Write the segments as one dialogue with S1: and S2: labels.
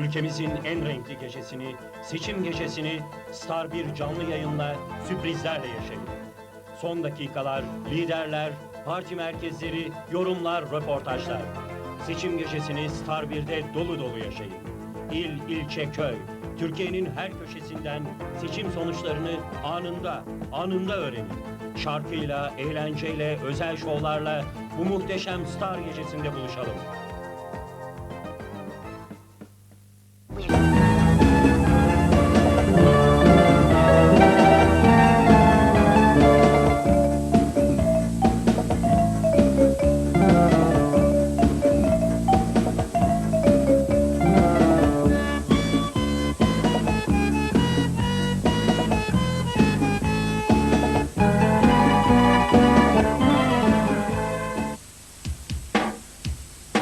S1: Ülkemizin en renkli gecesini, seçim gecesini Star bir canlı yayınla sürprizlerle yaşayın. Son dakikalar, liderler, parti merkezleri, yorumlar, röportajlar. Seçim gecesini Star 1'de dolu dolu yaşayın. İl, ilçe, köy, Türkiye'nin her köşesinden seçim sonuçlarını anında, anında öğrenin. Şarkıyla, eğlenceyle, özel şovlarla bu muhteşem Star gecesinde buluşalım.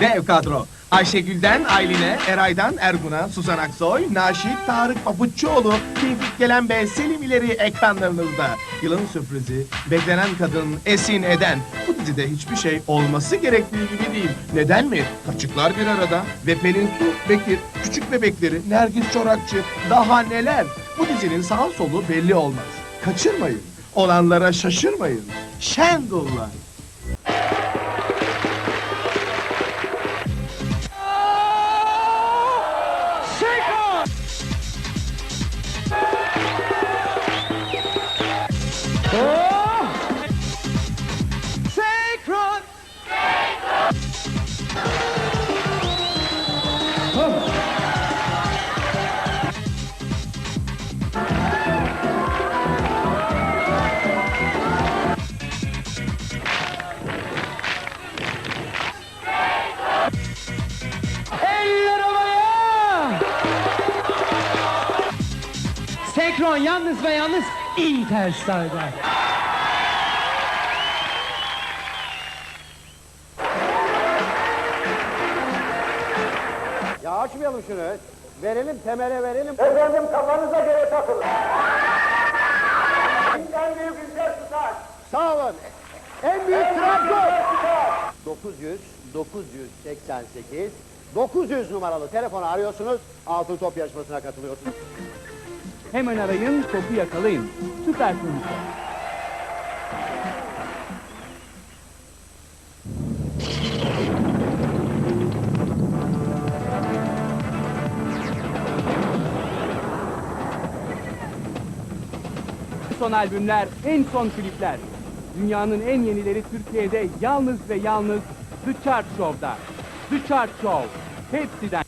S2: Dev kadro. Ayşegül'den Aylin'e, Eray'dan Ergun'a, Suzan Aksoy, Naşit, Tarık Papuççuoğlu, Tevfik Gelen ve Selim İleri ekranlarınızda. Yılın sürprizi, beklenen kadın Esin Eden. Bu dizide hiçbir şey olması gerektiği gibi değil. Neden mi? Kaçıklar bir arada ve Pelin Su, Bekir, küçük bebekleri, Nergis Çorakçı, daha neler. Bu dizinin sağ solu belli olmaz. Kaçırmayın. Olanlara şaşırmayın. Oh!
S3: Sacred! Sacred! Senkron yalnız ve yalnız Interstar'da.
S4: Ya açmayalım şunu. Verelim temele verelim. Efendim kafanıza göre takılın. en büyük İlker tutar. Sağ olun. En büyük Trabzon. 900, 988, 900 numaralı telefonu arıyorsunuz. Altın top yarışmasına katılıyorsunuz.
S3: Hemen arayın, topu yakalayın. Süper sonuçlar. Son albümler, en son klipler. Dünyanın en yenileri Türkiye'de yalnız ve yalnız The Chart Show'da. The Chart Show. Hepsiden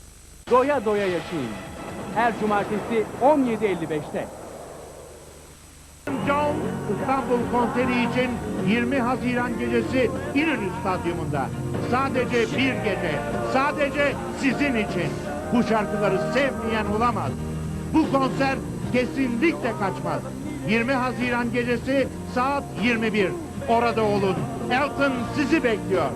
S3: doya doya yaşayın. Her cumartesi 17.55'te.
S5: John İstanbul konseri için 20 Haziran gecesi İnönü Stadyumunda. Sadece bir gece, sadece sizin için. Bu şarkıları sevmeyen olamaz. Bu konser kesinlikle kaçmaz. 20 Haziran gecesi saat 21. Orada olun. Elton sizi bekliyor.